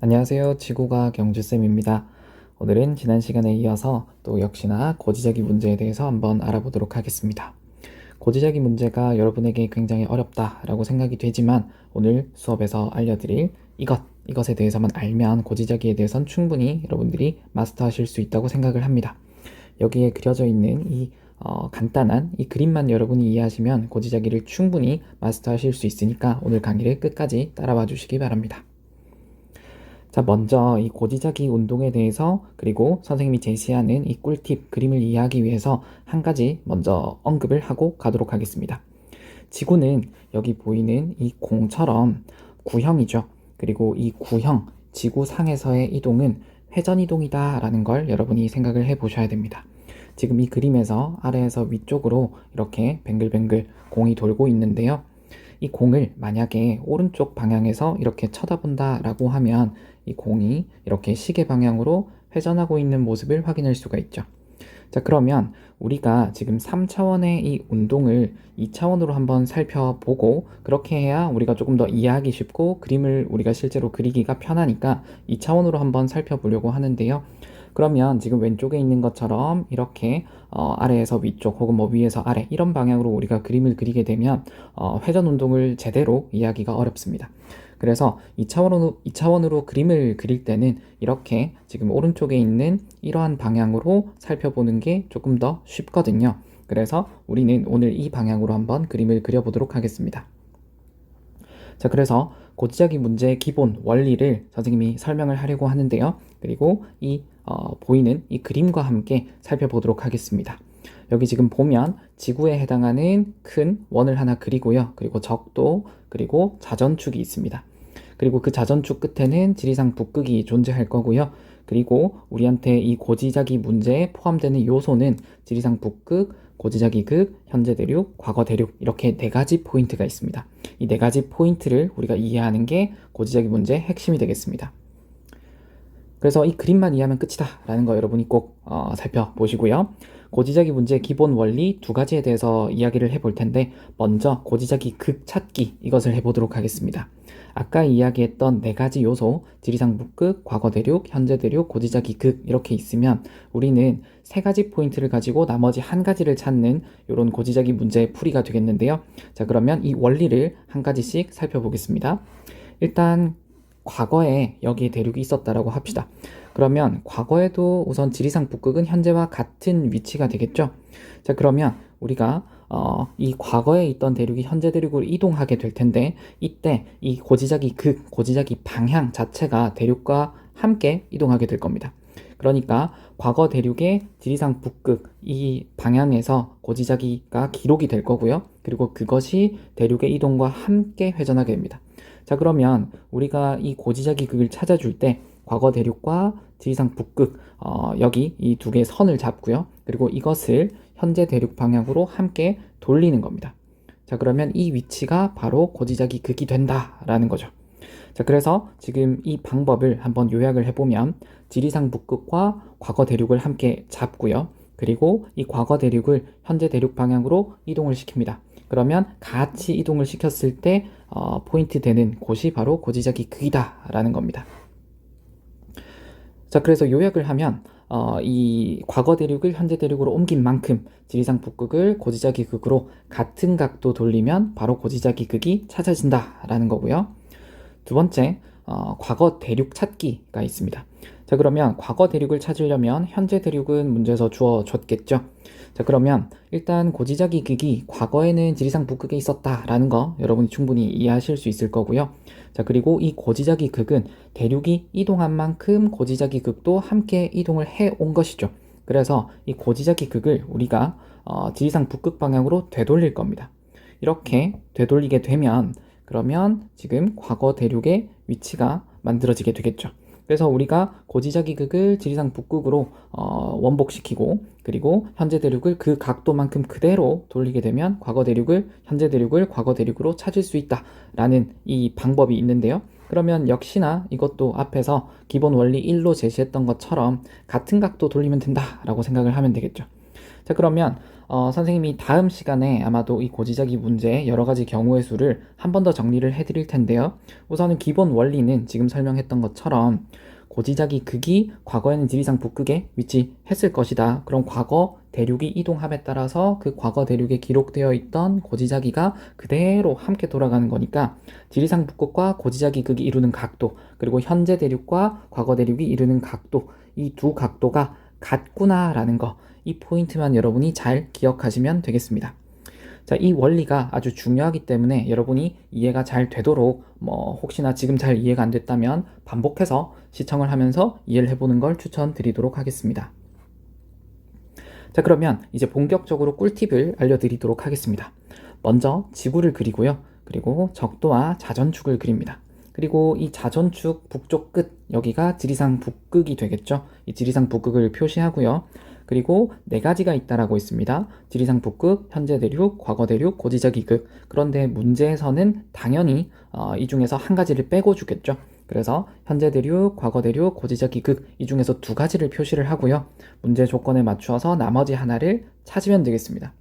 안녕하세요. 지구과학 경주쌤입니다. 오늘은 지난 시간에 이어서 또 역시나 고지자기 문제에 대해서 한번 알아보도록 하겠습니다. 고지자기 문제가 여러분에게 굉장히 어렵다라고 생각이 되지만 오늘 수업에서 알려드릴 이것, 이것에 대해서만 알면 고지자기에 대해선 충분히 여러분들이 마스터하실 수 있다고 생각을 합니다. 여기에 그려져 있는 이 어, 간단한 이 그림만 여러분이 이해하시면 고지자기를 충분히 마스터하실 수 있으니까 오늘 강의를 끝까지 따라와 주시기 바랍니다. 자, 먼저 이 고지자기 운동에 대해서 그리고 선생님이 제시하는 이 꿀팁 그림을 이해하기 위해서 한 가지 먼저 언급을 하고 가도록 하겠습니다. 지구는 여기 보이는 이 공처럼 구형이죠. 그리고 이 구형, 지구상에서의 이동은 회전 이동이다 라는 걸 여러분이 생각을 해 보셔야 됩니다. 지금 이 그림에서 아래에서 위쪽으로 이렇게 뱅글뱅글 공이 돌고 있는데요. 이 공을 만약에 오른쪽 방향에서 이렇게 쳐다본다 라고 하면 이 공이 이렇게 시계 방향으로 회전하고 있는 모습을 확인할 수가 있죠. 자, 그러면 우리가 지금 3차원의 이 운동을 2차원으로 한번 살펴보고 그렇게 해야 우리가 조금 더 이해하기 쉽고 그림을 우리가 실제로 그리기가 편하니까 2차원으로 한번 살펴보려고 하는데요. 그러면 지금 왼쪽에 있는 것처럼 이렇게 어, 아래에서 위쪽 혹은 뭐 위에서 아래 이런 방향으로 우리가 그림을 그리게 되면 어, 회전 운동을 제대로 이해하기가 어렵습니다. 그래서 2차원으로, 2차원으로 그림을 그릴 때는 이렇게 지금 오른쪽에 있는 이러한 방향으로 살펴보는 게 조금 더 쉽거든요. 그래서 우리는 오늘 이 방향으로 한번 그림을 그려보도록 하겠습니다. 자, 그래서 고지자기 문제의 기본 원리를 선생님이 설명을 하려고 하는데요. 그리고 이 어, 보이는 이 그림과 함께 살펴보도록 하겠습니다. 여기 지금 보면 지구에 해당하는 큰 원을 하나 그리고요. 그리고 적도, 그리고 자전축이 있습니다. 그리고 그 자전축 끝에는 지리산 북극이 존재할 거고요. 그리고 우리한테 이 고지자기 문제에 포함되는 요소는 지리산 북극, 고지자기 극, 현재 대륙, 과거 대륙 이렇게 네 가지 포인트가 있습니다. 이 네 가지 포인트를 우리가 이해하는 게 고지자기 문제의 핵심이 되겠습니다. 그래서 이 그림만 이해하면 끝이다 라는 거 여러분이 꼭 어, 살펴보시고요. 고지자기 문제의 기본 원리 두 가지에 대해서 이야기를 해볼 텐데 먼저 고지자기 극 찾기 이것을 해보도록 하겠습니다. 아까 이야기했던 네 가지 요소 지리상 북극, 과거 대륙, 현재 대륙, 고지자기 극 이렇게 있으면 우리는 세 가지 포인트를 가지고 나머지 한 가지를 찾는 이런 고지자기 문제의 풀이가 되겠는데요. 자 그러면 이 원리를 한 가지씩 살펴보겠습니다. 일단 과거에 여기에 대륙이 있었다라고 합시다. 그러면 과거에도 우선 지리상 북극은 현재와 같은 위치가 되겠죠. 자 그러면 우리가 어, 이 과거에 있던 대륙이 현재 대륙으로 이동하게 될 텐데 이때 이 고지자기 극, 고지자기 방향 자체가 대륙과 함께 이동하게 될 겁니다. 그러니까 과거 대륙의 지리상 북극 이 방향에서 고지자기가 기록이 될 거고요. 그리고 그것이 대륙의 이동과 함께 회전하게 됩니다. 자 그러면 우리가 이 고지자기 극을 찾아줄 때 과거 대륙과 지리상 북극 어, 여기 이 두 개의 선을 잡고요. 그리고 이것을 현재 대륙 방향으로 함께 돌리는 겁니다. 자 그러면 이 위치가 바로 고지자기 극이 된다라는 거죠. 자 그래서 지금 이 방법을 한번 요약을 해보면 지리상 북극과 과거 대륙을 함께 잡고요. 그리고 이 과거 대륙을 현재 대륙 방향으로 이동을 시킵니다. 그러면 같이 이동을 시켰을 때 어, 포인트 되는 곳이 바로 고지자기 극이다라는 겁니다. 자, 그래서 요약을 하면 어, 이 과거 대륙을 현재 대륙으로 옮긴 만큼 지리상 북극을 고지자기 극으로 같은 각도 돌리면 바로 고지자기 극이 찾아진다라는 거고요. 두 번째, 어, 과거 대륙 찾기가 있습니다. 자, 그러면 과거 대륙을 찾으려면 현재 대륙은 문제에서 주어졌겠죠. 자, 그러면 일단 고지자기 극이 과거에는 지리상 북극에 있었다라는 거 여러분이 충분히 이해하실 수 있을 거고요. 자, 그리고 이 고지자기 극은 대륙이 이동한 만큼 고지자기 극도 함께 이동을 해 온 것이죠. 그래서 이 고지자기 극을 우리가 어, 지리상 북극 방향으로 되돌릴 겁니다. 이렇게 되돌리게 되면 그러면 지금 과거 대륙의 위치가 만들어지게 되겠죠. 그래서 우리가 고지자기 극을 지리상 북극으로 어, 원복시키고 그리고 현재 대륙을 그 각도만큼 그대로 돌리게 되면 과거 대륙을 현재 대륙을 과거 대륙으로 찾을 수 있다라는 이 방법이 있는데요. 그러면 역시나 이것도 앞에서 기본 원리 1로 제시했던 것처럼 같은 각도 돌리면 된다라고 생각을 하면 되겠죠. 자, 그러면 어, 선생님이 다음 시간에 아마도 이 고지자기 문제의 여러 가지 경우의 수를 한 번 더 정리를 해드릴 텐데요. 우선은 기본 원리는 지금 설명했던 것처럼 고지자기 극이 과거에는 지리상 북극에 위치했을 것이다. 그럼 과거 대륙이 이동함에 따라서 그 과거 대륙에 기록되어 있던 고지자기가 그대로 함께 돌아가는 거니까 지리상 북극과 고지자기 극이 이루는 각도 그리고 현재 대륙과 과거 대륙이 이루는 각도 이 두 각도가 같구나라는 거 이 포인트만 여러분이 잘 기억하시면 되겠습니다. 자, 이 원리가 아주 중요하기 때문에 여러분이 이해가 잘 되도록 뭐 혹시나 지금 잘 이해가 안 됐다면 반복해서 시청을 하면서 이해를 해보는 걸 추천드리도록 하겠습니다. 자, 그러면 이제 본격적으로 꿀팁을 알려드리도록 하겠습니다. 먼저 지구를 그리고요. 그리고 적도와 자전축을 그립니다. 그리고 이 자전축 북쪽 끝 여기가 지리상 북극이 되겠죠. 이 지리상 북극을 표시하고요. 그리고 네 가지가 있다라고 있습니다. 지리상 북극, 현재 대륙, 과거 대륙, 고지적 이극. 그런데 문제에서는 당연히 어, 이 중에서 한 가지를 빼고 주겠죠. 그래서 현재 대륙, 과거 대륙, 고지적 이극 이 중에서 두 가지를 표시를 하고요. 문제 조건에 맞추어서 나머지 하나를 찾으면 되겠습니다.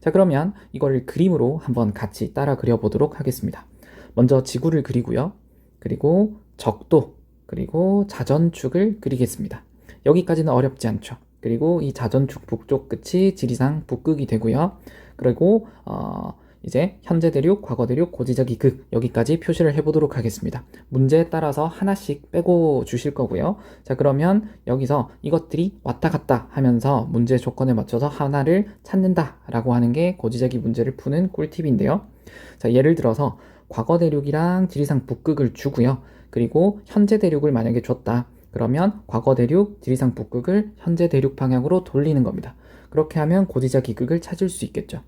자, 그러면 이거를 그림으로 한번 같이 따라 그려보도록 하겠습니다. 먼저 지구를 그리고요. 그리고 적도, 그리고 자전축을 그리겠습니다. 여기까지는 어렵지 않죠. 그리고 이 자전축 북쪽 끝이 지리상 북극이 되고요. 그리고 어, 이제 현재 대륙, 과거 대륙, 고지적 이극 여기까지 표시를 해보도록 하겠습니다. 문제에 따라서 하나씩 빼고 주실 거고요. 자 그러면 여기서 이것들이 왔다 갔다 하면서 문제 조건에 맞춰서 하나를 찾는다라고 하는 게 고지적이 문제를 푸는 꿀팁인데요. 자 예를 들어서 과거 대륙이랑 지리상 북극을 주고요. 그리고 현재 대륙을 만약에 줬다. 그러면 과거 대륙, 지리상 북극을 현재 대륙 방향으로 돌리는 겁니다. 그렇게 하면 고지자 기극을 찾을 수 있겠죠.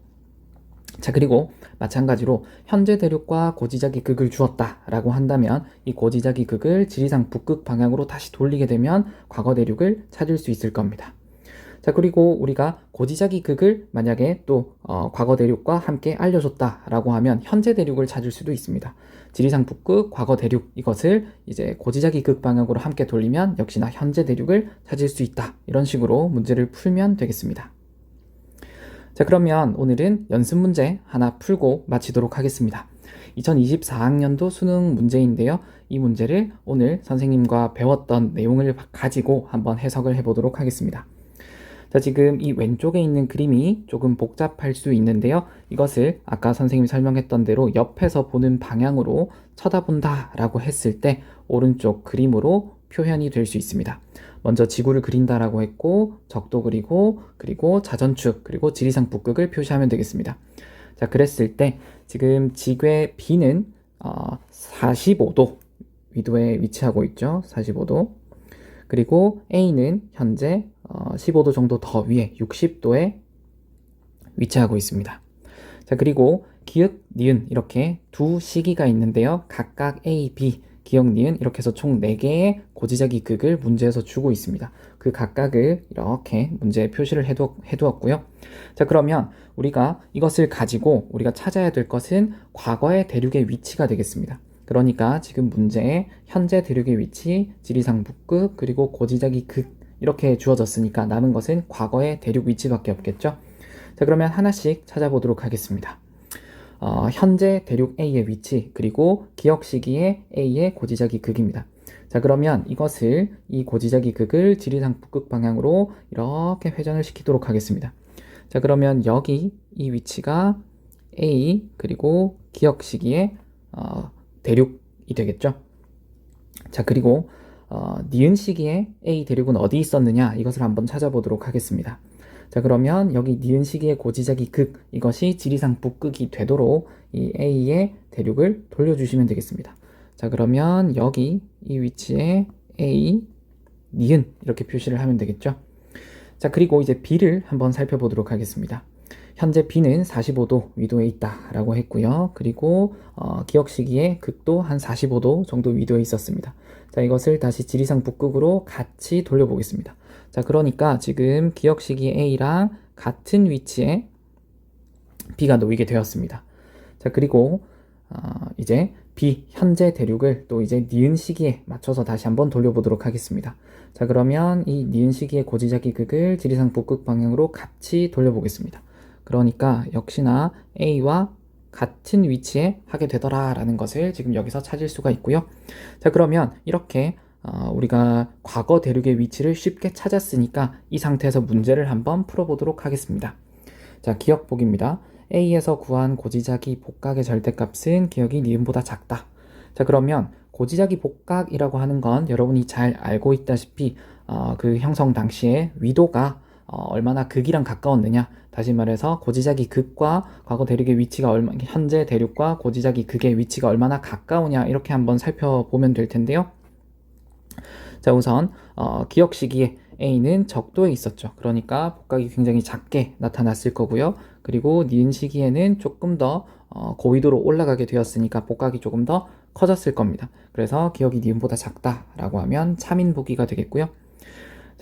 자, 그리고 마찬가지로 현재 대륙과 고지자 기극을 주었다라고 한다면 이 고지자 기극을 지리상 북극 방향으로 다시 돌리게 되면 과거 대륙을 찾을 수 있을 겁니다. 자, 그리고 우리가 고지자기 극을 만약에 또 어, 과거 대륙과 함께 알려줬다라고 하면 현재 대륙을 찾을 수도 있습니다. 지리상 북극, 과거 대륙 이것을 이제 고지자기 극 방향으로 함께 돌리면 역시나 현재 대륙을 찾을 수 있다. 이런 식으로 문제를 풀면 되겠습니다. 자, 그러면 오늘은 연습 문제 하나 풀고 마치도록 하겠습니다. 2024학년도 수능 문제인데요. 이 문제를 오늘 선생님과 배웠던 내용을 가지고 한번 해석을 해보도록 하겠습니다. 자, 지금 이 왼쪽에 있는 그림이 조금 복잡할 수 있는데요. 이것을 아까 선생님이 설명했던 대로 옆에서 보는 방향으로 쳐다본다 라고 했을 때 오른쪽 그림으로 표현이 될 수 있습니다. 먼저 지구를 그린다라고 했고 적도 그리고 그리고 자전축 그리고 지리상 북극을 표시하면 되겠습니다. 자, 그랬을 때 지금 지구의 B는 어, 45도 위도에 위치하고 있죠. 45도. 그리고 A는 현재 어, 15도 정도 더 위에 60도에 위치하고 있습니다. 자, 그리고 기역, 니은 이렇게 두 시기가 있는데요. 각각 A, B, 기역, 니은 이렇게 해서 총 4개의 고지자기 극을 문제에서 주고 있습니다. 그 각각을 이렇게 문제에 표시를 해두, 해두었고요. 자, 그러면 우리가 이것을 가지고 우리가 찾아야 될 것은 과거의 대륙의 위치가 되겠습니다. 그러니까 지금 문제에 현재 대륙의 위치, 지리상 북극, 그리고 고지자기 극 이렇게 주어졌으니까 남은 것은 과거의 대륙 위치밖에 없겠죠. 자, 그러면 하나씩 찾아보도록 하겠습니다. 어, 현재 대륙 A의 위치, 그리고 기억 시기의 A의 고지자기 극입니다. 자, 그러면 이것을, 이 고지자기 극을 지리상 북극 방향으로 이렇게 회전을 시키도록 하겠습니다. 자, 그러면 여기 이 위치가 A, 그리고 기억 시기의 어, 대륙이 되겠죠. 자, 그리고 어, 니은 시기에 A 대륙은 어디 있었느냐 이것을 한번 찾아보도록 하겠습니다. 자 그러면 여기 니은 시기의 고지자기 극 이것이 지리상 북극이 되도록 이 A의 대륙을 돌려주시면 되겠습니다. 자 그러면 여기 이 위치에 A 니은 이렇게 표시를 하면 되겠죠. 자 그리고 이제 B를 한번 살펴보도록 하겠습니다. 현재 B는 45도 위도에 있다라고 했고요. 그리고 어, 기억 시기에 극도 한 45도 정도 위도에 있었습니다. 자, 이것을 다시 지리상 북극으로 같이 돌려보겠습니다. 자, 그러니까 지금 기억 시기 A랑 같은 위치에 B가 놓이게 되었습니다. 자, 그리고 어, 이제 B 현재 대륙을 또 이제 니은 시기에 맞춰서 다시 한번 돌려보도록 하겠습니다. 자 그러면 이 니은 시기의 고지자기 극을 지리상 북극 방향으로 같이 돌려보겠습니다. 그러니까 역시나 A와 같은 위치에 하게 되더라라는 것을 지금 여기서 찾을 수가 있고요. 자 그러면 이렇게 어, 우리가 과거 대륙의 위치를 쉽게 찾았으니까 이 상태에서 문제를 한번 풀어보도록 하겠습니다. 자 기억 보기입니다. A에서 구한 고지자기 복각의 절대값은 기억이 니은보다 작다. 자 그러면 고지자기 복각이라고 하는 건 여러분이 잘 알고 있다시피 어, 그 형성 당시에 위도가 어, 얼마나 극이랑 가까웠느냐 다시 말해서 고지자기 극과 과거 대륙의 위치가 얼마 현재 대륙과 고지자기 극의 위치가 얼마나 가까우냐 이렇게 한번 살펴보면 될 텐데요. 자 우선 어, 기억 시기에 A는 적도에 있었죠. 그러니까 복각이 굉장히 작게 나타났을 거고요. 그리고 니은 시기에는 조금 더 어, 고위도로 올라가게 되었으니까 복각이 조금 더 커졌을 겁니다. 그래서 기억이 니은보다 작다라고 하면 참인 보기가 되겠고요.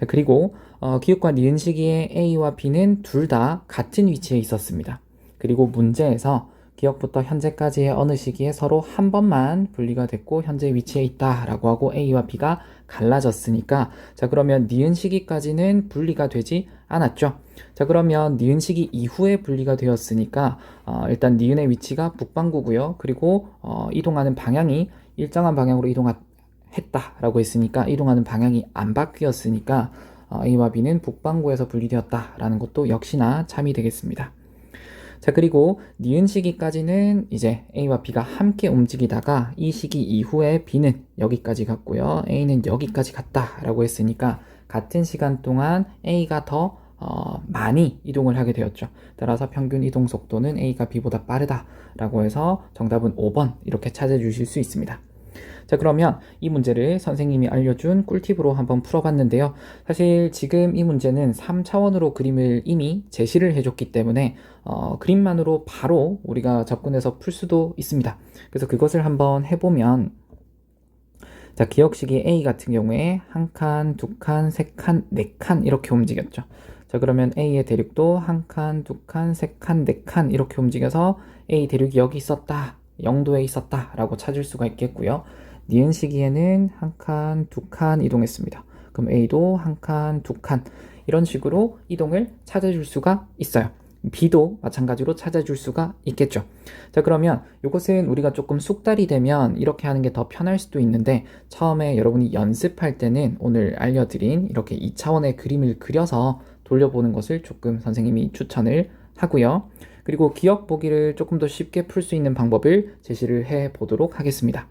자 그리고 어, 기억과 니은 시기에 A와 B는 둘 다 같은 위치에 있었습니다. 그리고 문제에서 기억부터 현재까지의 어느 시기에 서로 한 번만 분리가 됐고 현재 위치에 있다라고 하고 A와 B가 갈라졌으니까 자 그러면 니은 시기까지는 분리가 되지 않았죠. 자 그러면 니은 시기 이후에 분리가 되었으니까 어, 일단 니은의 위치가 북반구고요. 그리고 어, 이동하는 방향이 일정한 방향으로 이동 했다라고 했으니까 이동하는 방향이 안 바뀌었으니까 어, A와 B는 북반구에서 분리되었다라는 것도 역시나 참이 되겠습니다. 자 그리고 니은 시기까지는 이제 A와 B가 함께 움직이다가 이 시기 이후에 B는 여기까지 갔고요. A는 여기까지 갔다라고 했으니까 같은 시간 동안 A가 더 어, 많이 이동을 하게 되었죠. 따라서 평균 이동 속도는 A가 B보다 빠르다라고 해서 정답은 5번 이렇게 찾아주실 수 있습니다. 자 그러면 이 문제를 선생님이 알려준 꿀팁으로 한번 풀어봤는데요. 사실 지금 이 문제는 3차원으로 그림을 이미 제시를 해줬기 때문에 어, 그림만으로 바로 우리가 접근해서 풀 수도 있습니다. 그래서 그것을 한번 해보면 자 기억식이 A 같은 경우에 한 칸, 두 칸, 세 칸, 네 칸 이렇게 움직였죠. 자 그러면 A의 대륙도 한 칸, 두 칸, 세 칸, 네 칸 이렇게 움직여서 A 대륙이 여기 있었다, 영도에 있었다 라고 찾을 수가 있겠고요. 니은 시기에는 한 칸, 두 칸 이동했습니다. 그럼 A도 한 칸, 두 칸 이런 식으로 이동을 찾아줄 수가 있어요. B도 마찬가지로 찾아줄 수가 있겠죠. 자 그러면 이것은 우리가 조금 숙달이 되면 이렇게 하는 게 더 편할 수도 있는데 처음에 여러분이 연습할 때는 오늘 알려드린 이렇게 2차원의 그림을 그려서 돌려보는 것을 조금 선생님이 추천을 하고요. 그리고 기억 보기를 조금 더 쉽게 풀 수 있는 방법을 제시를 해 보도록 하겠습니다.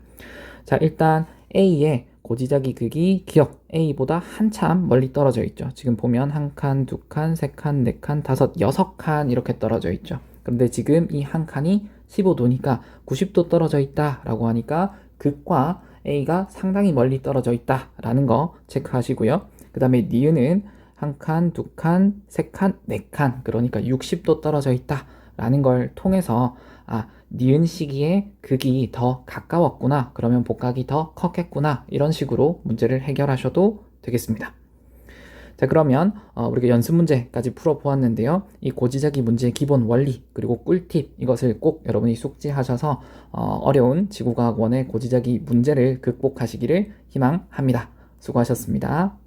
자, 일단 A의 고지자기 극이 기억 A보다 한참 멀리 떨어져 있죠. 지금 보면 한 칸, 두 칸, 세 칸, 네 칸, 다섯, 여섯 칸 이렇게 떨어져 있죠. 그런데 지금 이 한 칸이 15도니까 90도 떨어져 있다라고 하니까 극과 A가 상당히 멀리 떨어져 있다라는 거 체크하시고요. 그 다음에 니은은 한 칸, 두 칸, 세 칸, 네 칸, 그러니까 60도 떨어져 있다 라는 걸 통해서 아, 니은 시기에 극이 더 가까웠구나. 그러면 복각이 더 컸겠구나. 이런 식으로 문제를 해결하셔도 되겠습니다. 자, 그러면 어, 우리가 연습 문제까지 풀어보았는데요. 이 고지자기 문제의 기본 원리 그리고 꿀팁 이것을 꼭 여러분이 숙지하셔서 어, 어려운 지구과학원의 고지자기 문제를 극복하시기를 희망합니다. 수고하셨습니다.